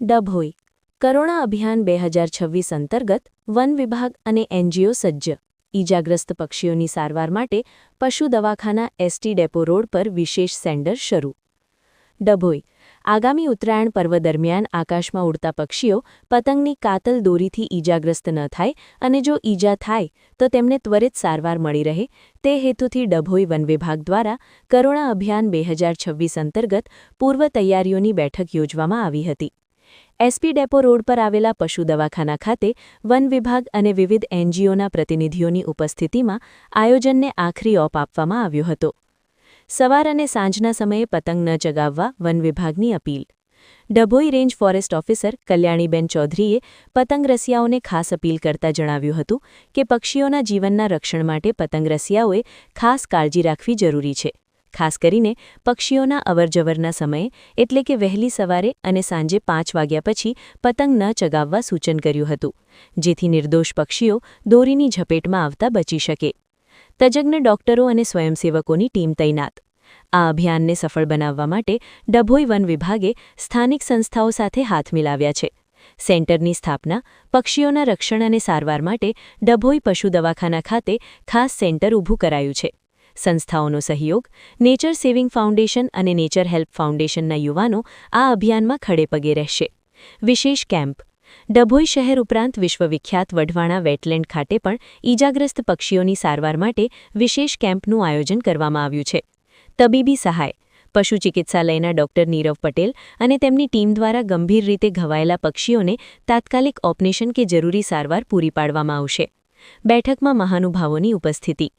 ડભોઈ કરોણા અભિયાન બે હજાર છવ્વીસ અંતર્ગત વન વિભાગ અને એનજીઓ સજ્જ. ઈજાગ્રસ્ત પક્ષીઓની સારવાર માટે પશુ દવાખાના એસટી ડેપો રોડ પર વિશેષ સેન્ડર શરૂ. ડભોઈ આગામી ઉત્તરાયણ પર્વ દરમિયાન આકાશમાં ઉડતા પક્ષીઓ પતંગની કાતલ દોરીથી ઈજાગ્રસ્ત ન થાય અને જો ઈજા થાય, તો તેમને ત્વરિત સારવાર મળી રહે. તે હેતુથી ડભોઈ વન વિભાગ દ્વારા કરોણા અભિયાન બે અંતર્ગત પૂર્વ તૈયારીઓની બેઠક યોજવામાં આવી હતી. એસપી ડેપો રોડ પર આવેલા પશુ દવાખાના ખાતે વન વિભાગ અને વિવિધ એનજીઓના પ્રતિનિધિઓની ઉપસ્થિતિમાં આયોજનને આખરી ઓપ આપવામાં આવ્યો હતો. સવાર અને સાંજના સમયે પતંગ ન ચગાવવા વન વિભાગની appeal. Dabhoi range forest officer Kalyaniben ચૌધરીએ પતંગ રસિયાઓને ખાસ અપીલ કરતા જણાવ્યું હતું કે પક્ષીઓના જીવનના રક્ષણ માટે પતંગ રસિયાઓએ ખાસ કાળજી રાખવી જરૂરી છે. ખાસ કરીને પક્ષીઓના અવરજવરના સમયે, એટલે કે વહેલી સવારે અને સાંજે પાંચ વાગ્યા પછી પતંગ ન ચગાવવા સૂચન કર્યું હતું, જેથી નિર્દોષ પક્ષીઓ દોરીની ઝપેટમાં આવતા બચી શકે. તજજ્ઞ ડોક્ટરો અને સ્વયંસેવકોની ટીમ તૈનાત. આ અભિયાનને સફળ બનાવવા માટે ડભોઈ વન વિભાગે સ્થાનિક સંસ્થાઓ સાથે હાથ મિલાવ્યા છે. સેન્ટરની સ્થાપના પક્ષીઓના રક્ષણ અને સારવાર માટે ડભોઈ પશુ દવાખાના ખાતે ખાસ સેન્ટર ઊભું કરાયું છે. સંસ્થાઓનો સહયોગ, નેચર સેવિંગ ફાઉન્ડેશન અને નેચર હેલ્પ ફાઉન્ડેશનના યુવાનો આ અભિયાનમાં ખડેપગે રહેશે. વિશેષ કેમ્પ. ડભોઈ શહેર ઉપરાંત વિશ્વવિખ્યાત વઢવાણા વેટલેન્ડ ખાતે પણ ઈજાગ્રસ્ત પક્ષીઓની સારવાર માટે વિશેષ કેમ્પનું આયોજન કરવામાં આવ્યું છે. તબીબી સહાય. પશુ ચિકિત્સાલયના ડોક્ટર નીરવ પટેલ અને તેમની ટીમ દ્વારા ગંભીર રીતે ઘવાયેલા પક્ષીઓને તાત્કાલિક ઓપરેશન કે જરૂરી સારવાર પૂરી પાડવામાં આવશે. બેઠકમાં મહાનુભાવોની ઉપસ્થિતિ.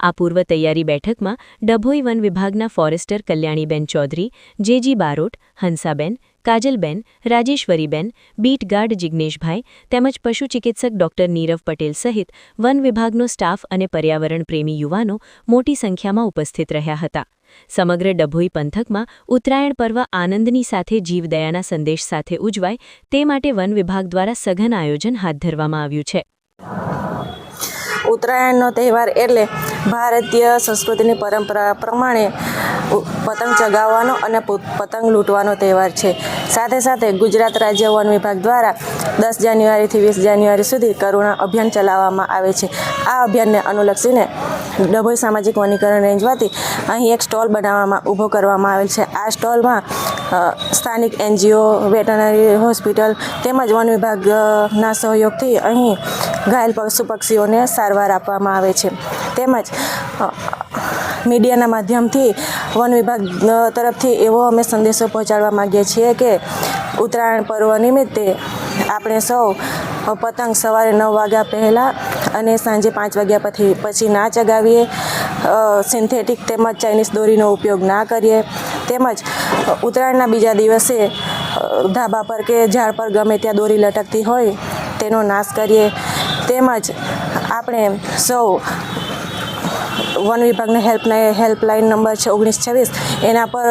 આ પૂર્વ તૈયારી બેઠકમાં ડભોઈ વન વિભાગના forester Kalyaniben Chaudhary, J G Barot, Hansaben, Kajalben, Rajeshwariben beat guard Jigneshbhai તેમજ પશુ ચિકિત્સક ડોક્ટર નીરવ પટેલ સહિત વન વિભાગનો સ્ટાફ અને પર્યાવરણ પ્રેમી યુવાનો મોટી સંખ્યામાં ઉપસ્થિત રહ્યા હતા. સમગ્ર ડભોઈ પંથકમાં ઉત્તરાયણ પર્વ આનંદની સાથે જીવદયાના સંદેશ સાથે ઉજવાય તે માટે વન વિભાગ દ્વારા સઘન આયોજન હાથ ધરવામાં આવ્યું છે. ઉત્તરાયણનો તહેવાર એટલે ભારતીય સંસ્કૃતિની પરંપરા પ્રમાણે પતંગ ચગાવવાનો અને પતંગ લૂંટવાનો તહેવાર છે. સાથે સાથે ગુજરાત રાજ્ય વન વિભાગ દ્વારા દસ જાન્યુઆરીથી વીસ જાન્યુઆરી સુધી કરુણા અભિયાન ચલાવવામાં આવે છે. આ અભિયાનને અનુલક્ષીને ડભોઈ સામાજિક વનીકરણ રેન્જમાંથી અહીં એક સ્ટોલ બનાવવામાં, ઊભો કરવામાં આવેલ છે. આ સ્ટોલમાં સ્થાનિક એનજીઓ, વેટરનરી, હોસ્પિટલ તેમજ વન વિભાગના સહયોગથી અહીં ઘાયલ પશુ પક્ષીઓને સારવાર આપવામાં આવે છે. તેમજ મીડિયાના માધ્યમથી વન વિભાગ તરફથી એવો અમે સંદેશો પહોંચાડવા માગીએ છીએ કે ઉત્તરાયણ પર્વ નિમિત્તે આપણે સૌ પતંગ સવારે નવ વાગ્યા પહેલાં અને સાંજે પાંચ વાગ્યા પછી પછી ના ચગાવીએ. સિન્થેટિક તેમજ ચાઇનીઝ દોરીનો ઉપયોગ ના કરીએ. તેમજ ઉત્તરાયણના બીજા દિવસે ધાબા પર કે ઝાડ પર ગમે ત્યાં દોરી લટકતી હોય, તેનો નાશ કરીએ. તેમજ આપણે સૌ વન વિભાગને હેલ્પલાઇન હેલ્પલાઇન નંબર છે ઓગણીસ છવ્વીસ એના પર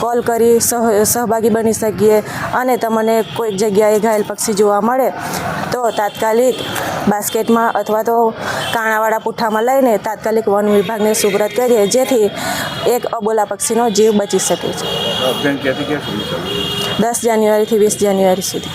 કોલ કરી સહ સહભાગી બની શકીએ અને તમને કોઈક જગ્યાએ ઘાયલ પક્ષી જોવા મળે તો તાત્કાલિક બાસ્કેટમાં અથવા તો કાણાવાળા પુઠ્ઠામાં લઈને તાત્કાલિક વન વિભાગને સુપ્રત કરીએ જેથી એક અબોલા પક્ષીનો જીવ બચી શકે છે. દસ જાન્યુઆરીથી વીસ જાન્યુઆરી સુધી.